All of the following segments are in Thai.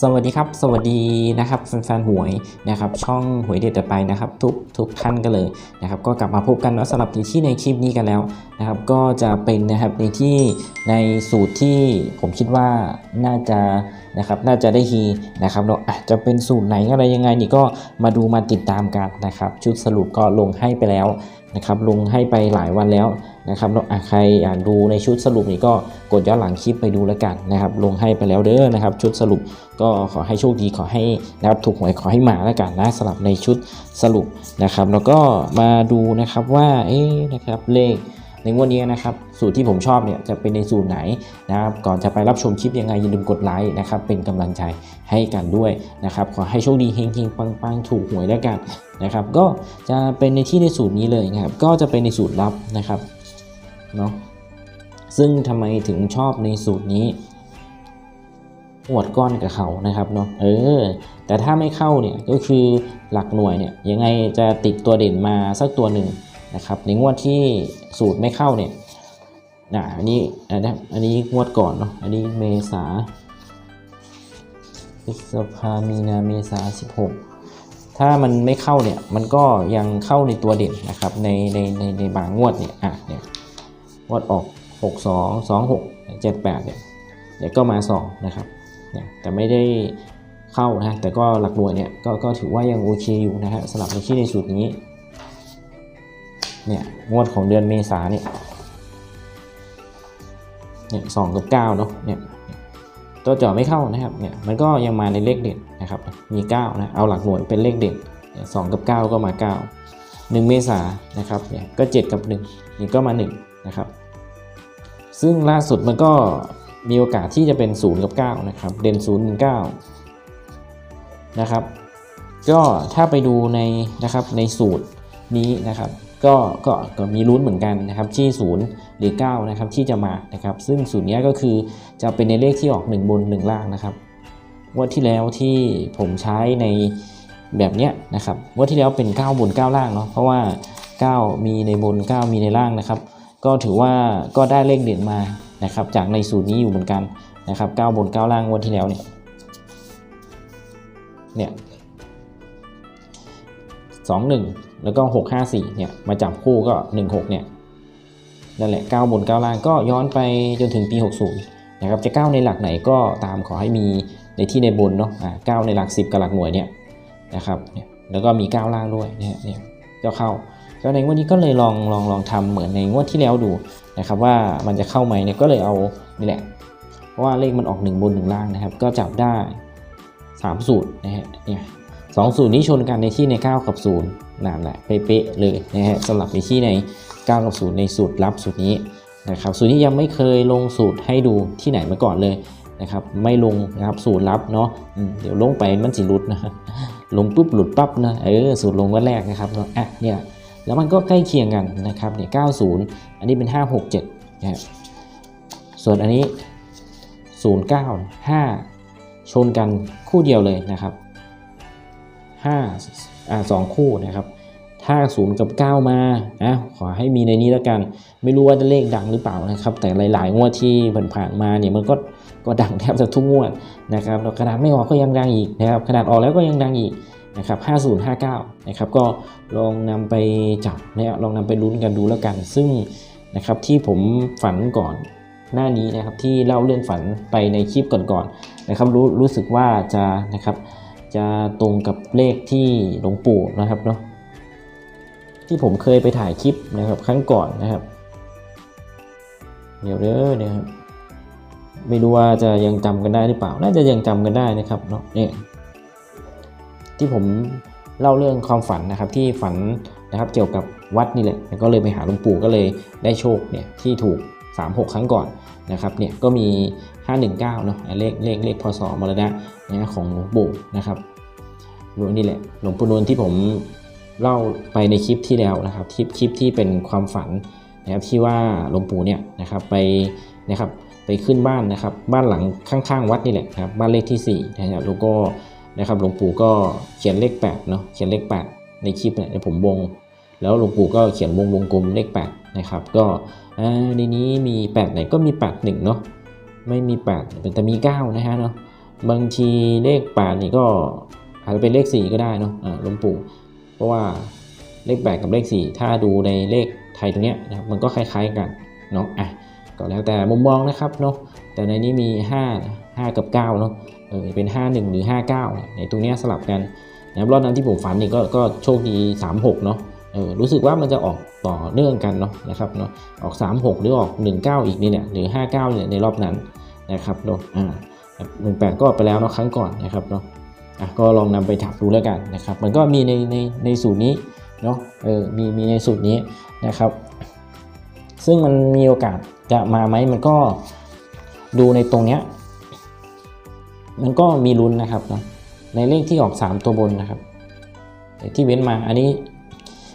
สวัสดีครับ สวัสดีนะครับแฟนๆหวยนะครับช่องหวยเด็ดต่อไปนะครับทุกทุกท่านกันเลยนะครับก็กลับมาพบกันแล้วสำหรับที่ในคลิปนี้กันแล้วนะครับก็จะเป็นนะครับในที่ในสูตรที่ผมคิดว่าน่าจะนะครับน่าจะได้ฮีนะครับเนาะจะเป็นสูตรไหนอะไรยังไงนี่ก็มาดูมาติดตามกันนะครับชุดสรุปก็ลงให้ไปแล้วนะครับลงให้ไปหลายวันแล้ว นะครับใครอยากดูในชุดสรุปนี่ก็กดย้อนหลังคลิปไปดูแล้วกันนะครับ ลงให้ไปแล้วเด้อนะครับ ชุดสรุปก็ขอให้โชคดีขอให้นะครับถูกหวยขอให้มาแล้วกันนะสลับในชุดสรุปนะครับ แล้วก็มาดูนะครับว่าเอ๊นะครับเลขในงวดนี้นะครับสูตรที่ผมชอบเนี่ยจะเป็นในสูตรไหนนะครับก่อนจะไปรับชมคลิปยังไงอย่าลืมกดไลค์นะครับเป็นกำลังใจให้กันด้วยนะครับขอให้โชคดีเฮงๆปังๆถูกหวยแล้วกันนะครับก็จะเป็นในที่ในสูตรนี้เลยนะครับก็จะเป็นในสูตรลับนะครับ เนาะซึ่งทำไมถึงชอบในสูตรนี้หวดก้อนกับเขานะครับเนาะเออ แต่ถ้าไม่เข้าเนี่ยก็คือหลักหน่วยเนี่ยยังไงจะติดตัวเด่นมาสักตัวหนึ่งนะครับในงวดที่สูตรไม่เข้าเนี่ยนะอันนี้อันนี้อันนี้งวดก่อนเนาะอันนี้เมษาพฤษภามีนาเมษา16ถ้ามันไม่เข้าเนี่ยมันก็ยังเข้าในตัวเด่นนะครับในในในในบางงวดเนี่ยอะเนี่ย วัดออก 6 2 2 6 7 8เนี่ยเดี๋ยวก็มา 2 นะครับเนี่ยแต่ไม่ได้เข้านะแต่ก็หลักหน่วยเนี่ยก็ก็ถือว่ายังโอเคอยู่นะฮะสลับในที่ในสูตรนี้เนี่ยงวดของเดือนเมษาเนี่ยเนี่ยสองกับเก้าเนาะเนี่ยตัวจ่อไม่เข้านะครับเนี่ยมันก็ยังมาในเลขเด่นนะครับมี9นะเอาหลักหน่วยเป็นเลขเด่นสองกับ 9 ก็มา 9 1 เมษานะครับเนี่ยก็ 7 กับ1นี่ก็มา 1 นะครับ ซึ่งล่าสุดมันก็มีโอกาสที่จะเป็น 0 กับ 9 นะครับ เด่น0 1 9นะครับ ก็ถ้าไปดูในนะครับในสูตรนี้นะครับ ก็ก็ก็มีลุ้นเหมือนกันนะครับที่ 0 หรือ 9 นะครับที่จะมานะครับ ซึ่งสูตรนี้ก็คือจะเป็นในเลขที่ออก 1 บน 1 ล่างนะครับงวดที่แล้วที่ผมใช้ในแบบเนี้ยนะครับงวดที่แล้วเป็น 9 บน 9 ล่างเนาะเพราะว่า 9 มีในบน 9 มีในล่างนะครับ ก็ถือว่าก็ได้เลขเด่นมานะครับจากในสูตรนี้อยู่เหมือนกันนะครับ9บน9ล่างงวดที่แล้วเนี่ยเนี่ยสองหนึ่งแล้วก็หกห้าสี่เนี่ยมาจับคู่ก็หนึ่งหกเนี่ยนั่นแหละ9บน9ล่างก็ย้อนไปจนถึงปี60นะครับจะ9ในหลักไหนก็ตามขอให้มีในที่ในบนเนาะอ่าเก้าในหลัก10กับหลักหน่วยเนี่ยนะครับเนี่ยแล้วก็มี9ล่างด้วยเนี่ยเนี่ยก็เข้า ก็ในงวดนี้ก็เลยลองลองลองทำเหมือนในงวดที่แล้วดูนะครับว่ามันจะเข้าไหมเนี่ยก็เลยเอานี่แหละ เพราะว่าเลขมันออก 1 บน 1 ล่างนะครับ ก็จับได้ 3 สูตรนะฮะเนี่ยสองสูตรนี้ชนกันในที่ใน 9 กับ0นั่นแหละเป๊ะเลยนะฮะสำหรับในที่ใน 9 กับ 0 ในสูตรลับสูตรนี้นะครับสูตรนี้ยังไม่เคยลงสูตรให้ดูที่ไหนมาก่อนเลยนะครับไม่ลงนะครับสูตรลับเนาะเดี๋ยวลงไปมันสิหลุดนะลงปุ๊บหลุดปั๊บนะเออสูตรลงวันแรกนะครับเนาะอะเนี่ย แล้วมันก็ใกล้เคียงกันนะครับเนี่ย90อันนี้เป็น567นะฮะส่วนอันนี้09 5ชนกันคู่เดียวเลยนะครับ5อ่าสองคู่นะครับถ้า0กับ 9 มาอะขอให้มีในนี้แล้วกัน ไม่รู้ว่าจะเลขดังหรือเปล่านะครับ แต่หลาย ๆ งวดที่ผ่านๆมาเนี่ยมันก็ก็ดังแทบจะทุกงวดนะครับขนาดไม่ออกก็ยังดังอีกนะครับขนาดออกแล้วก็ยังดังอีก นะครับ5059นะครับก็ลองนำไปจับนะลองนำไปลุ้นกันดูแล้วกัน ซึ่งนะครับที่ผมฝันก่อนหน้านี้นะครับที่เล่าเรื่องฝันไปในคลิปก่อนๆนะครับรู้รู้สึกว่าจะนะครับจะตรงกับเลขที่หลวงปู่นะครับเนาะที่ผมเคยไปถ่ายคลิปนะครับครั้งก่อนนะครับ เดี๋ยวเด้อเนี่ยครับไม่รู้ว่าจะยังจำกันได้หรือเปล่า น่าจะยังจำกันได้นะครับเนาะเนี่ย ที่ผมเล่าเรื่องความฝันนะครับที่ฝันนะครับเกี่ยวกับวัดนี่แหละก็เลยไปหาหลวงปู่ก็เลยได้โชคเนี่ยที่ถูก 36 ครั้งก่อนนะครับเนี่ยก็มี 519เนาะเลขเลขเลขพศมรณะนะของหลวงปู่นะครับหลวงนี่แหละหลวงปู่นวลที่ผมเล่าไปในคลิปที่แล้วนะครับคลิปคลิปที่เป็นความฝันนะครับที่ว่าหลวงปู่เนี่ยนะครับไปนะครับไปขึ้นบ้านนะครับบ้านหลังข้างๆ วัดนี่แหละนะครับบ้านเลขที่4นะครับแล้วก็ นะครับหลวงปู่ก็เขียนเลข8เนาะเขียนเลข 8 ในคลิปเนี่ยผมวง แล้วหลวงปู่ก็เขียนวงวงกลมเลข8นะครับก็อ่าในนี้มี8ไหนก็มี8 1เนาะไม่มี8แต่มี9นะฮะเนาะบางทีเลขแปดนี่ก็อาจจะเป็นเลขสี่ก็ได้เนาะหลวงปู่ เพราะว่าเลขแปดกับเลขสี่ถ้าดูในเลขไทยตรงเนี้ยนะครับมันก็คล้ายๆกันเนาะอะก็แล้วแต่มุมมองนะครับเนาะแต่ในนี้มี5 5 กับ9เนาะเออเป็น 5 1 หรือ 5 9 ในตรงนี้สลับกันนะครับรอบนั้นที่ผมฝันนี่ก็ก็โชคดี 36 เนาะเออรู้สึกว่ามันจะออกต่อเนื่องกันเนาะนะครับเนาะออก 36 หรือออก 19 อีกนี่เนี่ยหรือ 59เนี่ยในรอบนั้นนะครับเนาะอ่าหนึ่งแปดก็ไปแล้วเนาะครั้งก่อนนะครับเนาะอะก็ลองนำไปถักดูแล้วกันนะครับมันก็มีในในในสูตรนี้เนาะเออมีมีในสูตรนี้นะครับ ซึ่งมันมีโอกาสจะมาไหมมันก็ดูในตรงเนี้ย มันก็มีลุ้นนะครับเนาะในเลขที่ออก 3 ตัวบนนะครับที่เว้นมาอันนี้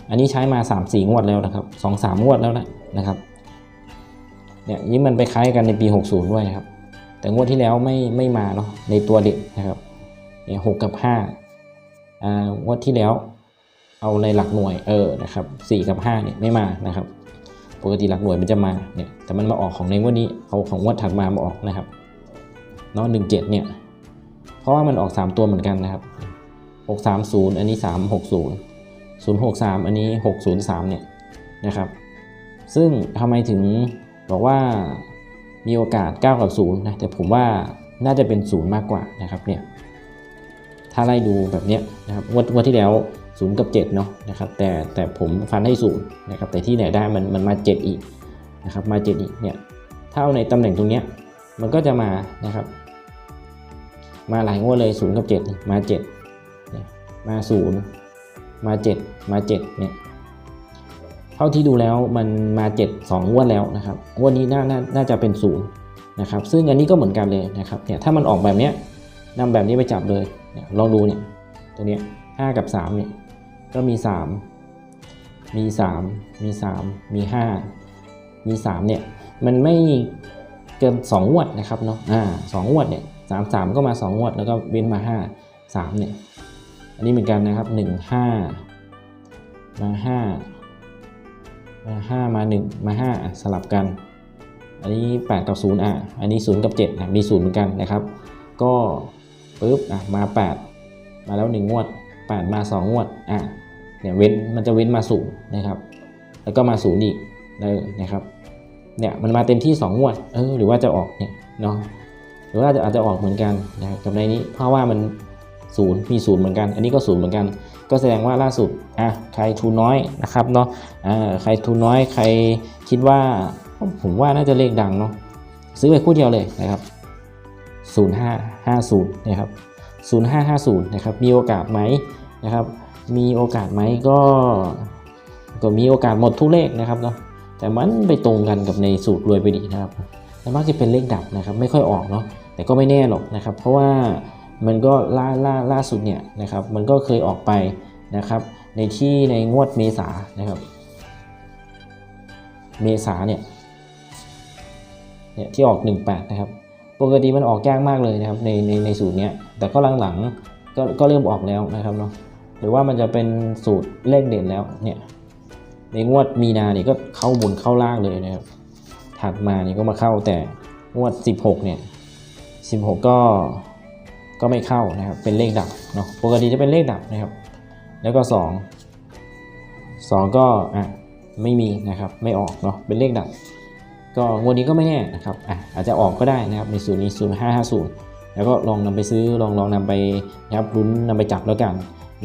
อันนี้ใช้มา3 4งวดแล้วนะครับ2 3งวดแล้วนะนะครับเนี่ยยิ่งมันไปคล้ายกันในปี 60 ด้วยครับ แต่งวดที่แล้วไม่ไม่มาเนาะในตัวเด็กนะครับเนี่ยหกกับห้าอ่างวดที่แล้วเอาในหลักหน่วยเออนะครับสี่กับห้าเนี่ยไม่มานะครับปกติหลักหน่วยมันจะมาเนี่ยแต่มันมาออกของในงวดนี้เอาของงวดถัดมามาออกนะครับเนาะหนึ่งเจ็ดเนี่ย ราะว่ามันออก 3 ตัวเหมือนกันนะครับหกสามศูนย์อันนี้สามหกศูนย์ศูนย์หกสามอันนี้หกศูนย์สามเนี่ยนะครับ ซึ่งทำไมถึงบอกว่ามีโอกาส 9 กับ0นะแต่ผมว่าน่าจะเป็น 0 มากกว่านะครับเนี่ยถ้าไล่ดูแบบเนี้ยนะครับวดงวดที่แล้ว 0 กับ7เนาะนะครับแต่แต่ผมฟันให้0นะครับแต่ที่ไหนได้มันมันมา 7 อีกนะครับมา 7 อีกเนี่ยถ้าเอาในตำแหน่งตรงเนี้ยมันก็จะมานะครับ มาหลายงวดเลย0กับ7มา7เนี่ยมา 0 มา 7 มา7เนี่ยเท่าที่ดูแล้วมันมา 7 2งวดแล้วนะครับงวดนี้น่าน่าน่าจะเป็น0นะครับซึ่งอันนี้ก็เหมือนกันเลยนะครับเนี่ยถ้ามันออกแบบเนี้ยนำแบบนี้ไปจับเลยเนี่ยลองดูเนี่ยตัวเนี้ย5กับ3เนี่ยก็มี 3 มี 3 มี 3 มี 5 มี3เนี่ยมันไม่เกิน2งวดนะครับเนาะอ่าสองงวดเนี่ย สามสามก็มา2งวด แล้วก็เว้นมา5 3เนี่ย อันนี้เหมือนกันนะครับ1 5มา5มา5มา1มา5อะสลับกัน อันนี้8กับ0อะ อันนี้0กับ7นะมี0เหมือนกันนะครับ ก็ปึ๊บอะมา8มาแล้ว1งวด8มา2งวดอะเนี่ยเว้นมันจะเว้นมา0นะครับ แล้วก็มา0อีกนะครับเนี่ยมันมาเต็มที่ 2 งวดเออหรือว่าจะออกเนี่ยเนาะ หรือว่าอาจจะออกเหมือนกันนะครับกับในนี้เพราะว่ามัน0มี0เหมือนกัน อันนี้ก็0เหมือนกัน ก็แสดงว่าล่าสุดอะใครทุนน้อยนะครับเนาะอ่าใครทุนน้อยใครคิดว่าผมว่าน่าจะเลขดังเนาะซื้อไปคู่เดียวเลยนะครับ0550นะครับ0550นะครับมีโอกาสไหมนะครับ มีโอกาสไหมก็ก็มีโอกาสหมดทุกเลขนะครับเนาะแต่มันไปตรงกันกับในสูตรรวยไปดีนะครับแล้วมักจะเป็นเลขดับนะครับ ไม่ค่อยออกเนาะ แต่ก็ไม่แน่หรอกนะครับ เพราะว่ามันก็ล่าล่าล่าสุดเนี่ยนะครับ มันก็เคยออกไปนะครับ ในที่ในงวดเมษานะครับ เมษาเนี่ยเนี่ยที่ออก 18 นะครับ ปกติมันออกยากมากเลยนะครับในในในสูตรเนี้ย แต่ก็หลังๆก็ก็เริ่มออกแล้วนะครับเนาะ หรือว่ามันจะเป็นสูตรเลขเด่นแล้วเนี่ย ในงวดมีนาเนี่ยก็เข้าบนเข้าล่างเลยนะครับ ถัดมานี่ก็มาเข้าแต่งวด 16 เนี่ย 16 ก็ก็ไม่เข้านะครับ เป็นเลขดับเนาะปกติจะเป็นเลขดับนะครับ แล้วก็ 2 2 ก็อะไม่มีนะครับไม่ออกเนาะเป็นเลขดับ ก็งวดนี้ก็ไม่แน่นะครับอะอาจจะออกก็ได้นะครับในสูตรนี้0 5 5 0 แล้วก็ลองนำไปซื้อลองลองนำไปนะครับลุ้นนำไปจับแล้วกัน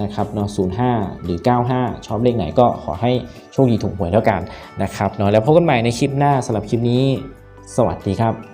นะครับเนาะ05 หรือ 95 ชอบเลขไหนก็ขอให้โชคดีถูกหวยแล้วกันนะครับเนาะแล้วพบกันใหม่ในคลิปหน้าสำหรับคลิปนี้ สวัสดีครับ